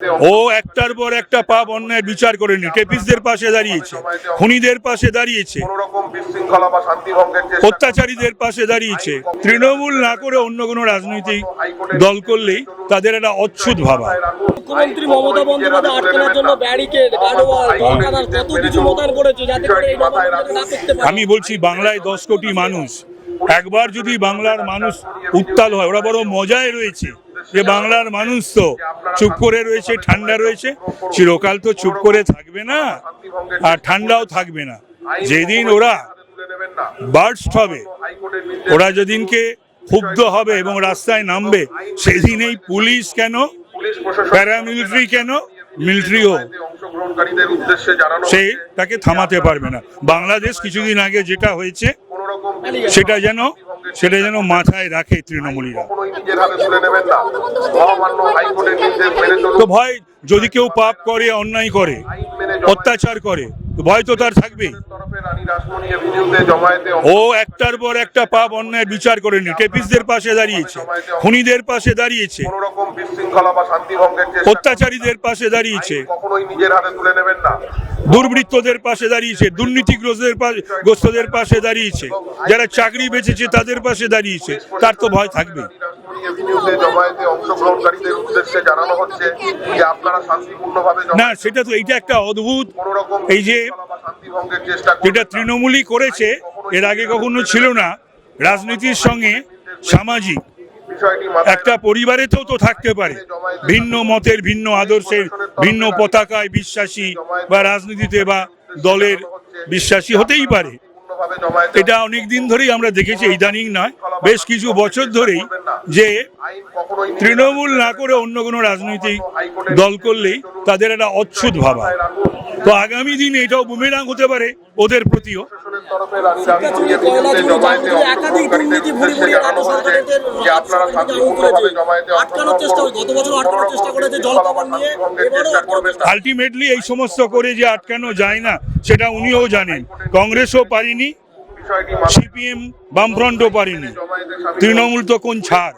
ও একটার পর একটা পাপ অন্যায় বিচার করেনি টেপিসদের পাশে দাঁড়িয়েছে খুনিদের পাশে দাঁড়িয়েছে কোন রকম বিশৃঙ্খলা বা শান্তি ভঙ্গের চেষ্টা অত্যাচারীদের পাশে দাঁড়িয়েছে। তৃণমূল না করে অন্য কোনো রাজনৈতিক দল করলেই তাদের একটা অচ্ছুত ভাবা মুখ্যমন্ত্রী মমতা বন্দ্যোপাধ্যায় আটকানোর জন্য ব্যারিকেড কত কিছু মোতায়েন করেছে যাতে করে এই নবান্নকে না করতে পারে? আমি বলছি বাংলায় দশ কোটি মানুষ। একবার যদি বাংলার মানুষ উত্তাল হয় ওরা বড় মজায় রয়েছে। যে বাংলার মানুষ তো। চুপ করে রয়েছে, ঠান্ডা রয়েছে। চিরকাল তো চুপ করে থাকবে না, আর ঠান্ডাও থাকবে না। যেদিন ওরা বার্স্ট হবে, ওরা যেদিনকে ক্ষুব্ধ হবে এবং রাস্তায় নামবে পুলিশ কেন পুলিশ প্রশাসন প্যারামিলিটারি কেন মিলিটারিও অংশগ্রহণকারীদের উদ্দেশ্যে জানানো সে হচ্ছে তাকে থামাতে পারবে না। বাংলাদেশ কিছুদিন আগে যেটা হয়েছে, সেটা যেন সেটা যেন মাথায় রাখে তৃণমূলীরা। তো ভয় যদি কেউ পাপ করে অন্যায় করে অত্যাচার করে ভয় তো তার থাকবেই ও একটার পর একটা পাপ অন্যায় বিচার করেনি টেপিসদের পাশে দাঁড়িয়েছে খুনিদের পাশে দাঁড়িয়েছে অত্যাচারীদের পাশে দাঁড়িয়েছে। কখনোই নিজের হাতে তুলে নেবেন না। দুর্বৃত্তদের পাশে দাঁড়িয়েছে, দুর্নীতিগ্রস্তদের পাশে গ্রস্তদের পাশে দাঁড়িয়েছে। যারা চাকরি বেঁচেছে তাদের পাশে দাঁড়িয়েছে, তার তো ভয় থাকবে না, সেটা তো এইটা একটা অদ্ভুত। এই যে যেটা তৃণমূলই করেছে, এর আগে কখনো ছিল না। রাজনীতির সঙ্গে সামাজিক। একটা পরিবারেতেও তো থাকতে পারে। ভিন্ন মতের ভিন্ন আদর্শের ভিন্ন পতাকায় বিশ্বাসী বা রাজনীতিতে বা দলের বিশ্বাসী হতেই পারে। এটা অনেক দিন ধরেই আমরা দেখেছি ইদানিং নয় বেশ কিছু বছর ধরেই যে তৃণমূল না করে অন্য কোনো রাজনৈতিক দল করলেই তাদের একটা অচ্ছুত ভাবা তো আগামী দিনে এটাও বুমেরাং হতে পারে ওদের প্রতিও। যে আপনারা শান্তিপূর্ণভাবে জমায়েতে আটকানোর চেষ্টা গত বছর আটকানোর চেষ্টা নিয়ে আলটিমেটলি এই সমস্ত করে যে আটকানো যায় না সেটা উনিও জানেন। কংগ্রেসও পারিনি সিপিএম বামফ্রন্টও পারিনি। তৃণমূল তো কোন ছাড়?